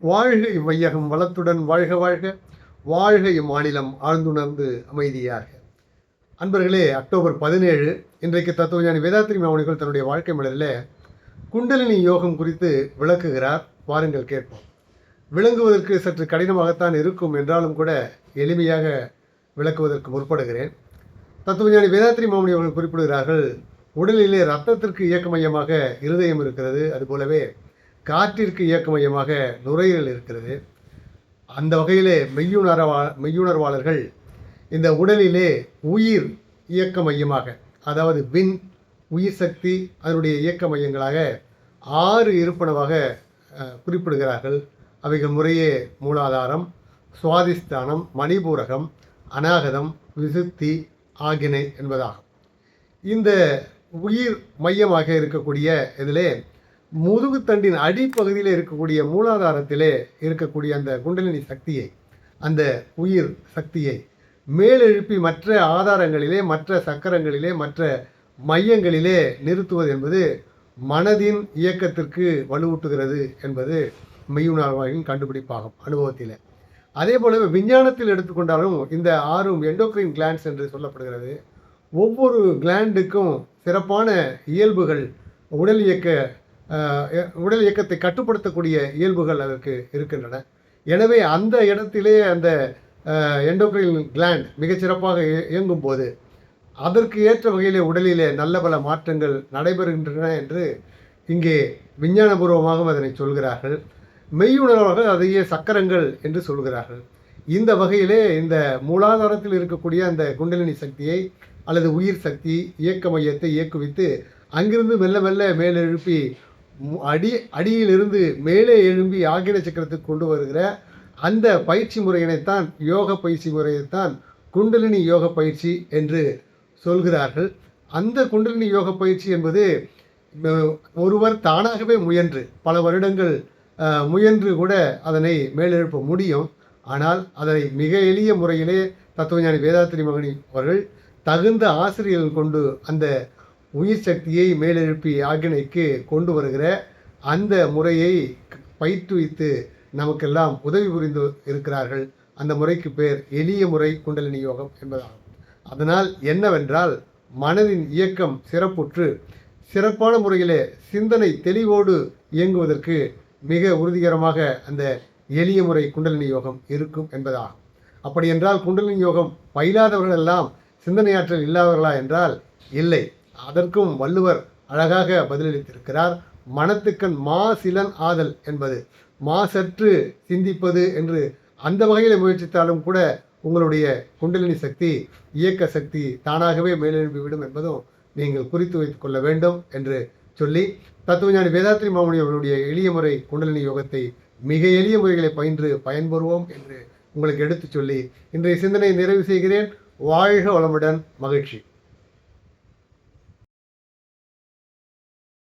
வாழ்க இவ்வையகம் வளத்துடன் வாழ்க வாழ்க. வாழ்க இம்மாநிலம் ஆழ்ந்துணர்ந்து அமைதியாக. அன்பர்களே அக்டோபர் பதினேழு இன்றைக்கு தத்துவஞானி வேதாத்திரி மாமணிகள் தன்னுடைய வாழ்க்கை மலரில் குண்டலினி யோகம் குறித்து விளக்குகிறார். வாருங்கள் கேட்போம். விளங்குவதற்கு சற்று கடினமாகத்தான் இருக்கும் என்றாலும் கூட எளிமையாக விளக்குவதற்கு முற்படுகிறேன். தத்துவஞானி வேதாத்திரி மாமணி அவர்கள் குறிப்பிடுகிறார்கள் உடலிலே ரத்தத்திற்கு இயக்க மையமாக இருதயம் இருக்கிறது. அதுபோலவே காற்றிற்கு இயக்க மையமாக நுரையீரல் இருக்கிறது. அந்த வகையிலே மெய்யுணர்வா மெய்யுணர்வாளர்கள் இந்த உடலிலே உயிர் இயக்க மையமாக அதாவது வின் உயிர் சக்தி அதனுடைய இயக்க மையங்களாக ஆறு இருப்பனவாக குறிப்பிடுகிறார்கள். அவைகள் முறையே மூலாதாரம் சுவாதிஸ்தானம் மணிபூரகம் அநாகதம் விசுத்தி ஆகினை என்பதாகும். இந்த உயிர் மையமாக இருக்கக்கூடிய இதிலே முதுகுத்தண்டின் அடிப்பகுதியில் இருக்கக்கூடிய மூலாதாரத்திலே இருக்கக்கூடிய அந்த குண்டலினி சக்தியை அந்த உயிர் சக்தியை மேலெழுப்பி மற்ற ஆதாரங்களிலே மற்ற சக்கரங்களிலே மற்ற மையங்களிலே நிறுத்துவது என்பது மனதின் இயக்கத்திற்கு வலுவூட்டுகிறது என்பது மெய்யுணர்வாயின் கண்டுபிடிப்பாகும் அனுபவத்தில். அதே போலவே விஞ்ஞானத்தில் எடுத்துக்கொண்டாலும் இந்த ஆறும் எண்டோக்ரைன் கிளான்ஸ் என்று சொல்லப்படுகிறது. ஒவ்வொரு கிளாண்டுக்கும் சிறப்பான இயல்புகள் உடல் இயக்க உடல் இயக்கத்தை கட்டுப்படுத்தக்கூடிய இயல்புகள் அதற்கு இருக்கின்றன. எனவே அந்த இடத்திலே அந்த எண்டோக்ரைன் கிளாண்ட் மிகச்சிறப்பாக இயங்கும் போது அதற்கு ஏற்ற வகையிலே உடலிலே நல்ல பல மாற்றங்கள் நடைபெறுகின்றன என்று இங்கே விஞ்ஞானபூர்வமாகவும் அதனை சொல்கிறார்கள். மெய்யுணர்வாக அதையே சக்கரங்கள் என்று சொல்கிறார்கள். இந்த வகையிலே இந்த மூலாதாரத்தில் இருக்கக்கூடிய அந்த குண்டலினி சக்தியை அல்லது உயிர் சக்தி இயக்க மையத்தை இயக்குவித்து அங்கிருந்து மெல்ல மெல்ல மேலெழுப்பி அடி அடியிலிருந்து மேலே எழும்பி ஆகிட சக்கரத்துக்கு கொண்டு வருகிற அந்த பயிற்சி முறையினைத்தான் யோக பயிற்சி முறையைத்தான் குண்டலினி யோக பயிற்சி என்று சொல்கிறார்கள். அந்த குண்டலினி யோக பயிற்சி என்பது ஒருவர் தானாகவே முயன்று பல வருடங்கள் முயன்று கூட அதனை மேலெழுப்ப முடியும். ஆனால் அதனை மிக எளிய முறையிலே தத்துவஞானி வேதாத்திரி மகனி அவர்கள் தகுந்த ஆசிரியர்கள் கொண்டு அந்த உயிர் சக்தியை மேலெழுப்பி ஆக்கினைக்கு கொண்டு வருகிற அந்த முறையை பயிற்றுவித்து நமக்கெல்லாம் உதவி புரிந்து இருக்கிறார்கள். அந்த முறைக்கு பேர் எளிய முறை குண்டலினி யோகம் என்பதாகும். அதனால் என்னவென்றால் மனதின் இயக்கம் சிறப்புற்று சிறப்பான முறையிலே சிந்தனை தெளிவோடு இயங்குவதற்கு மிக உறுதிகரமாக அந்த எளிய முறை குண்டலினி யோகம் இருக்கும் என்பதாகும். அப்படி என்றால் குண்டலினி யோகம் பயிலாதவர்கள் எல்லாம் சிந்தனையாற்றல் இல்லாதவர்களா என்றால் இல்லை. அதற்கும் வள்ளுவர் அழகாக பதிலளித்திருக்கிறார் மனத்துக்கண் மாசிலன் ஆதல் என்பது மாசற்று சிந்திப்பது என்று அந்த வகையில் முயற்சித்தாலும் கூட உங்களுடைய குண்டலினி சக்தி இயக்க சக்தி தானாகவே மேலெழும்பிவிடும் என்பதும் நீங்கள் குறித்து வைத்துக் கொள்ள வேண்டும் என்று சொல்லி தத்துவஞானி வேதாத்ரி மாமணி அவர்களுடைய எளிய முறை குண்டலினி யோகத்தை மிக எளிய முறைகளை பயின்று பயன்பெறுவோம் என்று உங்களுக்கு எடுத்துச் சொல்லி இன்றைய சிந்தனை நிறைவு செய்கிறேன். வாழ்க வளமுடன் மகிழ்ச்சி.